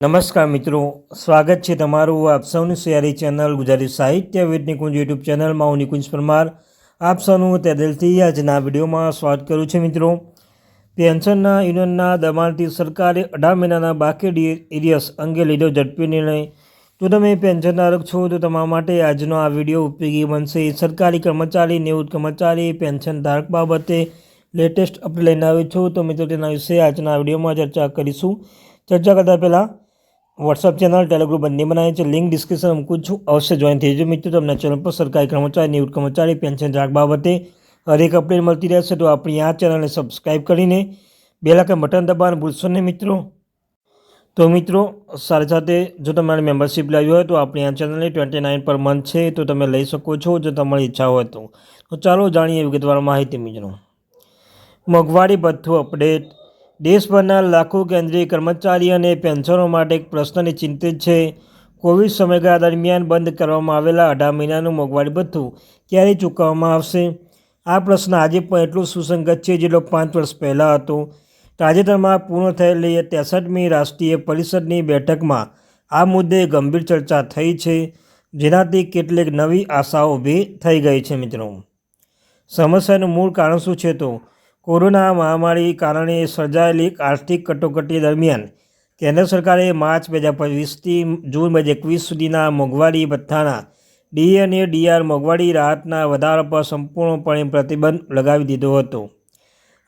નમસ્કાર મિત્રો, સ્વાગત છે તમારું આપ સૌની સિયારી ચેનલ ગુજરાતી સાહિત્ય વેદની નિકુંજ યુટ્યુબ ચેનલમાં હું નિકુંજ પરમાર. આપ સૌનું તે દિલથી આજના વિડીયોમાં સ્વાગત કરું છું મિત્રો. પેન્શનના યુનિયનના દબાણથી સરકારે અઢાર મહિનાના બાકી એરિયસ અંગે લીધો ઝડપી નિર્ણય. જો તમે પેન્શનધારક છો, તો તમારા માટે આજનો આ વીડિયો ઉપયોગી બનશે. સરકારી કર્મચારી, નિવૃત્ત કર્મચારી, પેન્શન ધારક બાબતે લેટેસ્ટ અપડેટ લઈને આવ્યો છું, તો મિત્રો, તેના વિશે આજના વિડીયોમાં ચર્ચા કરીશું. ચર્ચા કરતાં પહેલાં વોટ્સઅપ ચેનલ ટેલિગ્રુપ બંને બનાવે છે. લિંક ડિસ્ક્રિપ્શન મૂકું છું. અવશ્ય જોઈન થઈ જજો મિત્રો. તમને ચેનલ પર સરકારી કર્મચારી નિવૃત્ત કર્મચારી પેન્શન જાગ બાબતે હરેક અપડેટ મળતી રહેશે. તો આપણી આ ચેનલને સબસ્ક્રાઈબ કરીને બે લાખ બટન દબાવવાનું ભૂલશો નહીં મિત્રો. તો મિત્રો, સાથે સાથે જો તમારે મેમ્બરશિપ લેવી હોય તો આપણી આ ચેનલની ટ્વેન્ટી નાઇન પર મંથ છે તો તમે લઈ શકો છો જો તમારી ઈચ્છા હોય તો. ચાલો જાણીએ વિગતવાર માહિતી મિત્રો. મોંઘવારી ભથ્થું અપડેટ દેશભરના લાખો કેન્દ્રીય કર્મચારી અને પેન્શનો માટે એક પ્રશ્નની ચિંતિત છે. કોવિડ સમયગાળા દરમિયાન બંધ કરવામાં આવેલા અઢાર મહિનાનું મોંઘવારી ભથ્થું ક્યારે ચૂકવવામાં આવશે? આ પ્રશ્ન આજે પણ એટલો સુસંગત છે જેટલો પાંચ વર્ષ પહેલાં હતો. તાજેતરમાં પૂર્ણ થયેલી ત્રેસઠમી રાષ્ટ્રીય પરિષદની બેઠકમાં આ મુદ્દે ગંભીર ચર્ચા થઈ છે. જેનાથી કેટલીક નવી આશાઓ ઊભી થઈ ગઈ છે મિત્રો. સમસ્યાનું મૂળ કારણ શું છે તો કોરોના મહામારી કારણે સર્જાયેલી આર્થિક કટોકટી દરમિયાન કેન્દ્ર સરકારે માર્ચ બે હજાર પચીસથી જૂન બે હજાર એકવીસ સુધીના મોંઘવારી ભથ્થાના ડી અને ડીઆર મોંઘવારી રાહતના વધારા પર સંપૂર્ણપણે પ્રતિબંધ લગાવી દીધો હતો.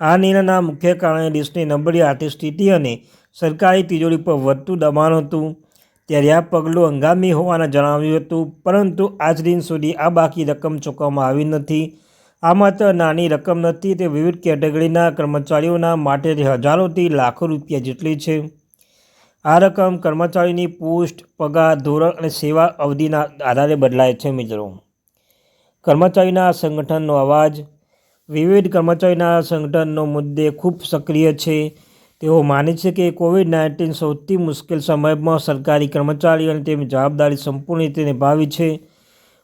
આ નિર્ણયના મુખ્ય કારણે દેશની નબળી આર્થિક સ્થિતિ અને સરકારી તિજોરી પર વધતું દબાણ હતું. ત્યારે આ પગલું હંગામી હોવાના જણાવ્યું હતું, પરંતુ આજ દિન સુધી આ બાકી રકમ ચૂકવવામાં આવી નથી. આ માત્ર નાની રકમ નથી, તે વિવિધ કેટેગરીના કર્મચારીઓના માટે હજારોથી લાખો રૂપિયા જેટલી છે. આ રકમ કર્મચારીની પોસ્ટ, પગાર, ધોરણ અને સેવા અવધિના આધારે બદલાય છે મિત્રો. કર્મચારીના સંગઠનનો અવાજ. વિવિધ કર્મચારીના સંગઠનનો મુદ્દે ખૂબ સક્રિય છે. તેઓ માને છે કે કોવિડ નાઇન્ટીન સૌથી મુશ્કેલ સમયમાં સરકારી કર્મચારીઓને તેમની જવાબદારી સંપૂર્ણ રીતે નિભાવી છે.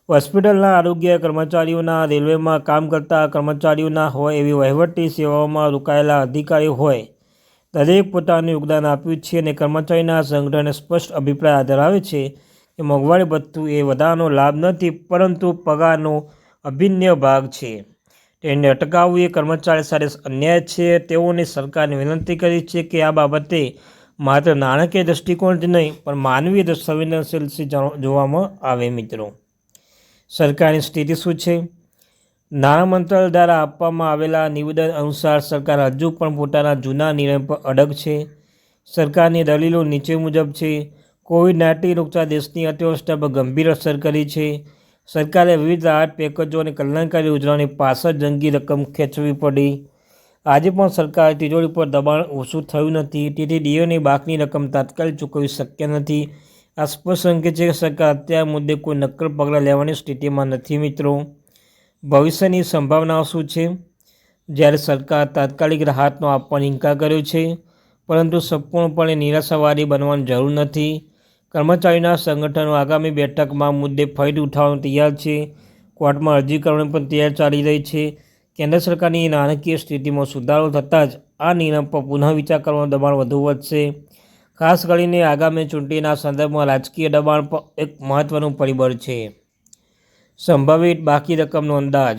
હોસ્પિટલના આરોગ્ય કર્મચારીઓના રેલવેમાં કામ કરતા કર્મચારીઓના હોય એવી વહીવટી સેવાઓમાં રોકાયેલા અધિકારીઓ હોય, દરેક પોતાનું યોગદાન આપ્યું છે અને કર્મચારીના સંગઠને સ્પષ્ટ અભિપ્રાય ધરાવે છે કે મોંઘવારી ભથ્થું એ વધારાનો લાભ નથી, પરંતુ પગારનો અભિન્ન ભાગ છે. તેને અટકાવવું એ કર્મચારી સાથે અન્યાય છે. તેઓને સરકારને વિનંતી કરી છે કે આ બાબતે માત્ર નાણાકીય દૃષ્ટિકોણથી નહીં, પણ માનવીય સંવેદનશીલથી જોવામાં આવે, મિત્રો. સરકારની સ્થિતિ શું છે. નાણાં મંત્રાલય દ્વારા આપવામાં આવેલા નિવેદન અનુસાર સરકાર હજુ પણ પોતાના જૂના નિર્ણય પર અડગ છે. સરકારની દલીલો નીચે મુજબ છે. કોવિડ નાઇન્ટીન રોગચાળા દેશની અર્થવ્યવસ્થા પર ગંભીર અસર કરી છે. સરકારે વિવિધ રાહત પેકેજો અને કલ્યાણકારી યોજનાઓની પાછળ જંગી રકમ ખેંચવી પડી. આજે પણ સરકાર તિજોરી પર દબાણ ઓછું થયું નથી. તેથી ડીઓની બાકની રકમ તાત્કાલિક ચૂકવવી શક્ય નથી. આ સ્પષ્ટ સંકેત છે કે સરકાર અત્યાર મુદ્દે કોઈ નક્કર પગલાં લેવાની સ્થિતિમાં નથી મિત્રો. ભવિષ્યની સંભાવનાઓ શું છે? જ્યારે સરકાર તાત્કાલિક રાહતનો આપવાનો ઇનકાર કર્યો છે, પરંતુ સંપૂર્ણપણે નિરાશાવાદી બનવાની જરૂર નથી. કર્મચારીના સંગઠનો આગામી બેઠકમાં મુદ્દે ફરીથી ઉઠાવવાનું તૈયાર છે. કોર્ટમાં અરજી કરવાની પણ તૈયાર ચાલી રહી છે. કેન્દ્ર સરકારની નાણાકીય સ્થિતિમાં સુધારો થતાં જ આ નિર્ણય પર પુનઃ વિચાર કરવાનું દબાણ વધુ વધશે. ખાસ કરીને આગામી ચૂંટણીના સંદર્ભમાં રાજકીય દબાણ પણ એક મહત્ત્વનું પરિબળ છે. સંભવિત બાકી રકમનો અંદાજ.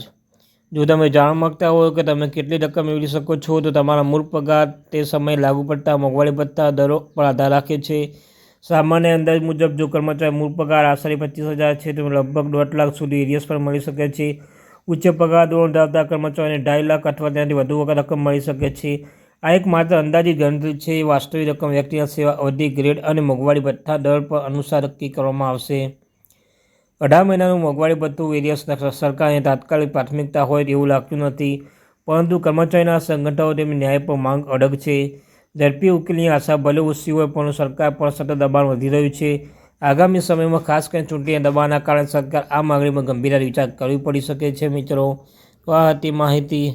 જો તમે જાણવા માગતા હો કે તમે કેટલી રકમ મેળવી શકો છો, તો તમારા મૂળ પગાર તે સમયે લાગુ પડતા મોંઘવારી ભથ્થા દરો પર આધાર રાખે છે. સામાન્ય અંદાજ મુજબ, જો કર્મચારી મૂળ પગાર આશરે પચીસ હજાર છે, તો લગભગ દોઢ લાખ સુધી એરિયસ પર મળી શકે છે. ઉચ્ચ પગાર ધોરણ ધરાવતા કર્મચારીને ઢાઈ લાખ અથવા તેનાથી વધુ રકમ મળી શકે છે. આ એક માત્ર અંદાજિત ગણતરી છે. વાસ્તવિક રકમ વ્યક્તિના સેવા અવધિ, ગ્રેડ અને મોંઘવારી ભથ્થા દર પર અનુસાર નક્કી કરવામાં આવશે. અઢાર મહિનાનું મોંઘવારી ભથ્થું વેરિયસ સરકારને તાત્કાલિક પ્રાથમિકતા હોય તેવું લાગતું નથી, પરંતુ કર્મચારીના સંગઠનો તેમની ન્યાય પર માંગ અડગ છે. ઝડપી ઉકેલની આશા ભલે ઓછી હોય પણ સરકાર પર સતત દબાણ વધી રહ્યું છે. આગામી સમયમાં ખાસ કરીને ચૂંટણી દબાણના કારણે સરકાર આ માગણીમાં ગંભીર વિચાર કરવી પડી શકે છે, મિત્રો. તો આ હતી માહિતી.